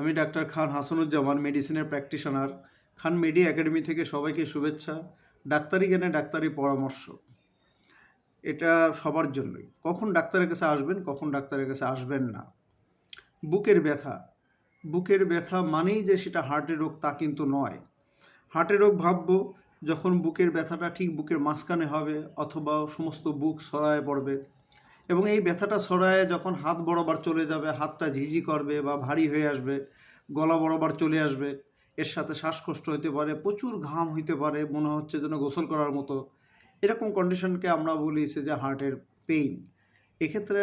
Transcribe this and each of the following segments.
আমি ডাক্তার খান হাসানুজ্জামান মেডিসিনের প্র্যাকটিশনার খান মেডি একাডেমি থেকে সবাইকে শুভেচ্ছা, ডাক্তারি জ্ঞানে ডাক্তারি পরামর্শ। এটা সবার জন্যই। কখন ডাক্তারের কাছে আসবেন, কখন ডাক্তারের কাছে আসবেন না। বুকের ব্যথা। বুকের ব্যথা মানেই যে সেটা হার্টের রোগ তা কিন্তু নয়। হার্টের রোগ ভাববো, যখন বুকের ব্যথাটা ঠিক বুকের মাঝখানে হবে, অথবা সমস্ত বুক সরায় পড়বে। এবং এই ব্যথাটা সরায় যখন হাত বরাবর চলে যাবে, হাতটা ঝিঝি করবে বা ভারী হয়ে আসবে, গলা বরাবর চলে আসবে, এর সাথে শ্বাসকষ্ট হতে পারে, প্রচুর ঘাম হইতে পারে, মনে হচ্ছে যেন গোসল করার মতো। এরকম কন্ডিশনকে আমরা বলি যে হার্টের পেইন এক্ষেত্রে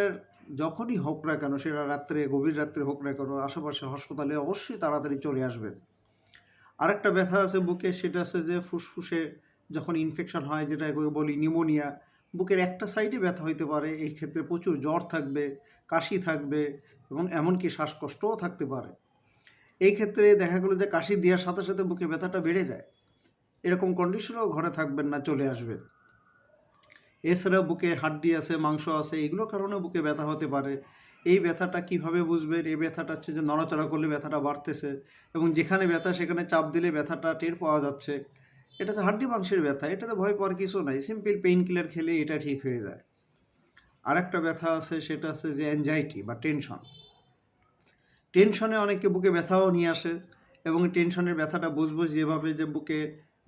যখনই হোক না কেন, সেটা রাত্রে, গভীর রাত্রে হোক না কেন, আশেপাশে হাসপাতালে অবশ্যই তাড়াতাড়ি চলে আসবেন। আরেকটা ব্যথা আছে বুকে, সেটা আছে যে ফুসফুসে যখন ইনফেকশন হয় যেটা বলি নিউমোনিয়া বুকের একটা সাইডে ব্যথা হইতে পারে, এই ক্ষেত্রে প্রচুর জ্বর থাকবে, কাশি থাকবে এবং এমনকি শ্বাসকষ্টও থাকতে পারে। এই ক্ষেত্রে দেখা গেলো যে কাশি দেওয়ার সাথে সাথে বুকে ব্যথাটা বেড়ে যায়। এরকম কন্ডিশনেও ঘরে থাকবেন না, চলে আসবেন। এছাড়া বুকে হাড্ডি আছে, মাংস আছে, এগুলোর কারণে বুকে ব্যথা হতে পারে। এই ব্যথাটা কীভাবে বুঝবেন? এই ব্যথাটা হচ্ছে যে নড়াচড়া করলে ব্যথাটা বাড়তেছে এবং যেখানে ব্যথা সেখানে চাপ দিলে ব্যথাটা টের পাওয়া যাচ্ছে। এটা হচ্ছে হাড্ডি মাংসের ব্যথা এটাতে ভয় পাওয়ার কিছু নাই। সিম্পল পেইন কিলার খেলে এটা ঠিক হয়ে যায়। আরেকটা ব্যথা আছে, সেটা আছে যে অ্যাংজাইটি বা টেনশন টেনশনে অনেকে বুকে ব্যথাও নিয়ে আসে এবং টেনশনের ব্যথাটা বুঝব যেভাবে যে বুকে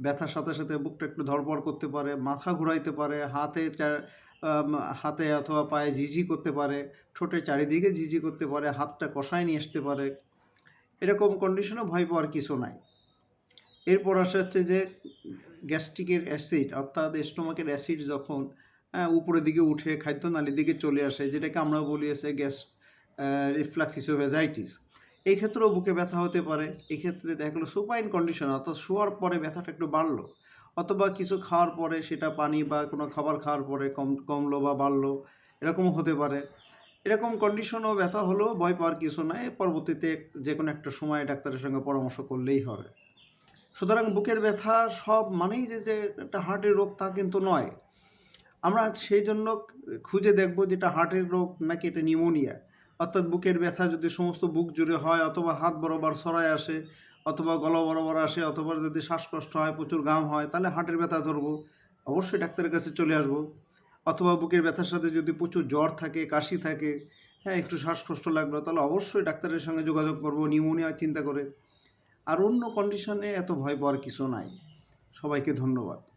ব্যথার সাথে সাথে বুকটা একটু ধরপড় করতে পারে, মাথা ঘুরাইতে পারে, হাতে হাতে অথবা পায়ে ঝিঝি করতে পারে ঠোঁটের চারিদিকে ঝিঝি করতে পারে, হাতটা কষায় নিয়ে আসতে পারে। এরকম কন্ডিশনে ভয় পাওয়ার কিছু নাই। এরপর আসা হচ্ছে যে গ্যাস্ট্রিকের অ্যাসিড অর্থাৎ স্টোমাকের অ্যাসিড যখন আহ, উপরের দিকে উঠে খাদ্যনালীর দিকে চলে আসে যেটাকে আমরা বলি আছে গ্যাস রিফ্লাক্স ইসোভেজাইটিস এই ক্ষেত্রেও বুকে ব্যথা হতে পারে। এই ক্ষেত্রে দেখা গেলো সুপাইন কন্ডিশন অর্থাৎ শোয়ার পরে ব্যথাটা একটু বাড়লো অথবা কিছু খাওয়ার পরে সেটা পানি বা কোনো খাবার খাওয়ার পরে কম কমলো বা বাড়লো এরকমও হতে পারে। এরকম কন্ডিশনও ব্যথা হলেও ভয় পাওয়ার কিছু নাই। পরবর্তীতে যে কোনো একটা সময় ডাক্তারের সঙ্গে পরামর্শ করলেই হবে। সুতরাং বুকের ব্যথা সব মানেই যে যে একটা হার্টের রোগ তা কিন্তু নয়। আমরা সেই জন্য খুঁজে দেখব যেটা হার্টের রোগ নাকি এটা নিউমোনিয়া। অর্থাৎ বুকের ব্যথা যদি সমস্ত বুক জুড়ে হয় অথবা হাত বরাবর সরায় আসে, অথবা গলা বরাবর আসে, অথবা যদি শ্বাসকষ্ট হয়, প্রচুর গাম হয়, তাহলে হার্টের ব্যথা ধরবো। অবশ্যই ডাক্তারের কাছে চলে আসব। অথবা বুকের ব্যথার সাথে যদি প্রচুর জ্বর থাকে, কাশি থাকে হ্যাঁ একটু শ্বাসকষ্ট লাগল, তাহলে অবশ্যই ডাক্তারের সঙ্গে যোগাযোগ করব নিউমোনিয়া চিন্তা করে। আর অন্য কন্ডিশনে এত ভয় পাওয়ার কিছু নাই। সবাইকে ধন্যবাদ।